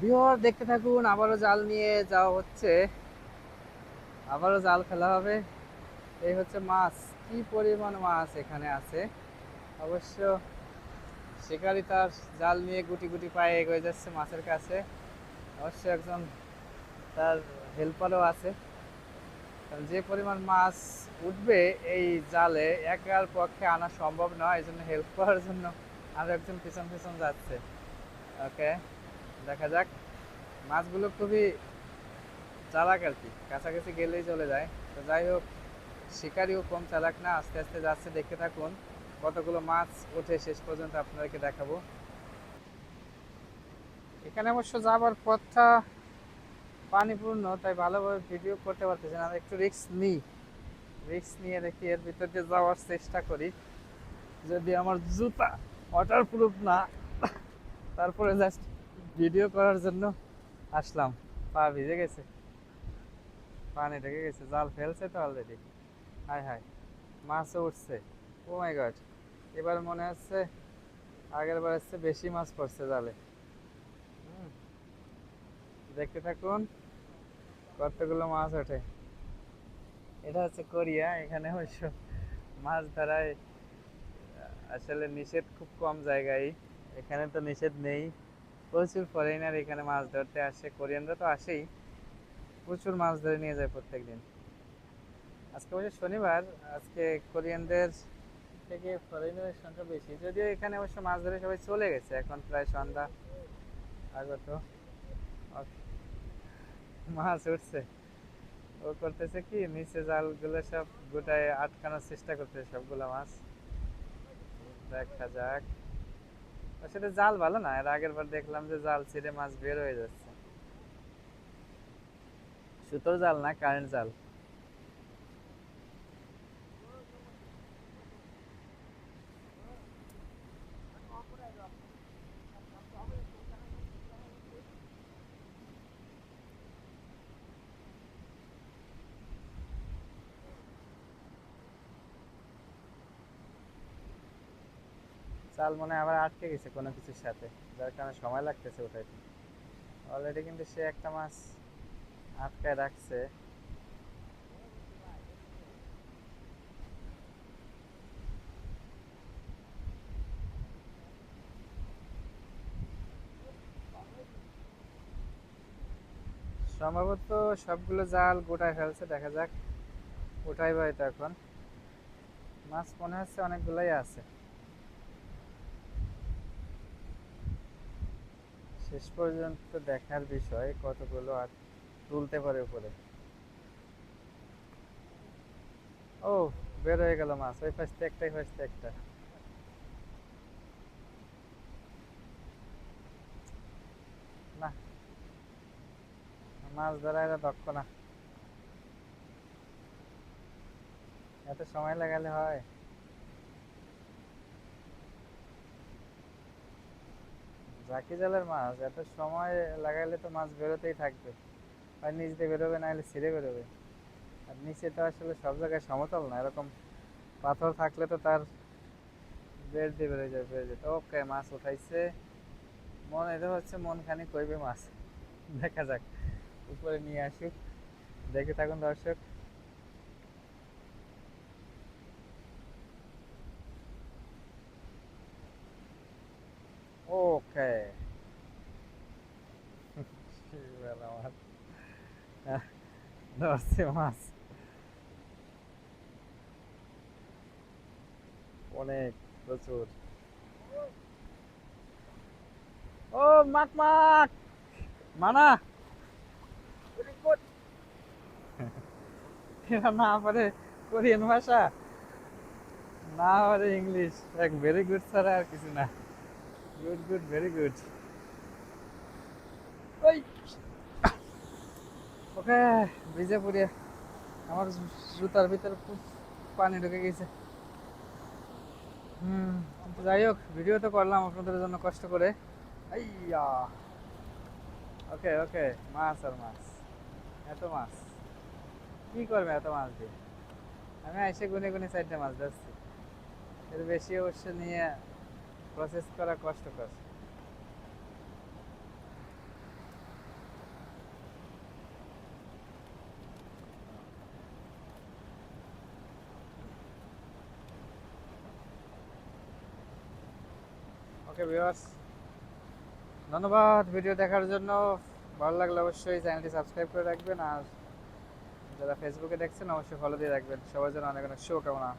বিহর দেখতে থাকুন, আবারও জাল নিয়ে যাওয়া হচ্ছে। আবারও জাল খেলা হবে। এই হচ্ছে মাছ। কি পরিমাণ মাছ এখানে আছে? অবশ্য শিকারি তার জাল নিয়ে গুটি গুটি পায়ে এগিয়ে যাচ্ছে মাছের কাছে। অবশ্য একজন তার হেল্পারও আছে। কারণ যে পরিমাণ মাছ উঠবে এই জালে, একার পক্ষে আনা সম্ভব নয়। এই জন্য হেল্প করার জন্য আরও একজন পিছন পিছন যাচ্ছে। ওকে দেখা যাক। মাছগুলো খুবই চালাক আর কি, কাছাকাছি গেলেই চলে যায়। তো যাই হোক, শিকারিও কম চালাক না, আস্তে আস্তে যাচ্ছে, দেখতে থাকুন। কতগুলো মাছ ওঠে শেষ পর্যন্ত আপনাদেরকে দেখাবো। এখানে অবশ্য যাবার পথটা পানিপূর্ণ, তাই ভালোভাবে ভিডিও করতে পারতেছি না। একটু রিস্ক নিই। রিস্ক নিয়ে দেখি এর ভিতর দিয়ে যাওয়ার চেষ্টা করি। যদি আমার জুতা ওয়াটার প্রুফ না, তারপরে জাস্ট ভিডিও করার জন্য আসলাম। পা ভিজে গেছে। পানি ঢেকে গেছে, জাল ফেলছে তো অলরেডি হাই হাই মাছও উঠছে। ও মাই গড এবার মনে হচ্ছে আগের বার হচ্ছে বেশি মাছ পড়ছে জালে। দেখতে থাকুন কতগুলো মাছ ওঠে। এটা হচ্ছে কোরিয়া, এখানে অবশ্য মাছ ধরায় আসলে নিষেধ খুব কম জায়গায়। এখানে তো নিষেধ নেই। প্রচুর ফরেনার এখানে মাছ ধরতে আসে, কোরিয়ানরা তো আসেই। প্রচুর মাছ ধরে নিয়ে যায় প্রত্যেকদিন। আজকে অবশ্য শনিবার, আজকে কোরিয়ানদের থেকে ফরেনারের সংখ্যা বেশি। যদিও এখানে অবশ্য মাছ ধরে সবাই চলে গেছে, এখন প্রায় সন্ধ্যা আগত। মাছ উঠছে। ও করতেছে কি, নিচে জালগুলো সব গোটায় আটকানোর চেষ্টা করতেছে সবগুলো মাছ। দেখা যাক। আসলে জাল ভালো না, এর আগের বার দেখলাম যে জাল ছিঁড়ে মাছ বের হয়ে যাচ্ছে। সুতোর জাল না কারেন্ট জাল। জাল মনে আবার আটকে গেছে কোনো কিছুর সাথে। যার কারণে সময় লাগতেছে ওঠাইতে অলরেডি কিন্তু সে একটা মাছ আটকায় রাখছে। সম্ভবত সবগুলো জাল গোটায় ফেলছে, দেখা যাক। উঠাইবা এটা এখন। মাছ মনে হচ্ছে অনেকগুলাই আছে। শেষ পর্যন্ত দেখার বিষয় কতগুলো আর তুলতে পারে উপরে? ও, বের হয়ে গেল মাছ। ওই ফার্স্টে একটাই ফার্স্টে একটা। না, মাছ ধরা এরা দক্ষ না। এত সময় লাগালে হয়? জাকি জালের মাছ, এত সময় লাগাইলে তো মাছ বেরোতেই থাকবে। আর নিচ বেরোবে না হলে ছিঁড়ে বেরোবে। আর নিচে তো আসলে সব জায়গায় সমতল না, এরকম পাথর থাকলে তো তার বের দিয়ে বেরোয় যাবে বেরোয় যেত ওকে, মাছ উঠাইছে। মন, এটা হচ্ছে মন খানি কইবে মাছ। দেখা যাক, উপরে নিয়ে আসুক। দেখে থাকুন দর্শক ওকে বেলা মাছ আহ, ধরছে মাছ অনেক প্রচুর ও মাক মাক মানা এরা না পারে কোরিয়ান ভাষা না পারে ইংলিশ এক ভেরি গুড ছাড়া আর কিছু না গুড গুড ভেরি গুড ওই ওকে ভিজে পড়ে আমার জুতার ভিতরে পানি ঢুকে গেছে। হুম যাই হোক ভিডিও তো করলাম আপনাদের জন্য কষ্ট করে। আইয়া। ওকে ওকে মাছ আর মাছ। এত মাছ। কি করবে এত মাছ দিয়ে? আমি এসে গুনে গুনে চারটে মাছ ধরছি। এর বেশি অবশ্য নিয়ে প্রসেস করা কষ্টকর। ওকে ভিউয়ার্স, ধন্যবাদ ভিডিও দেখার জন্য। ভালো লাগলে অবশ্যই চ্যানেলটি সাবস্ক্রাইব করে রাখবেন আর যারা ফেসবুকে দেখছেন, অবশ্যই ফলো দিয়ে রাখবেন। সবার জন্য অনেক অনেক শুভকামনা।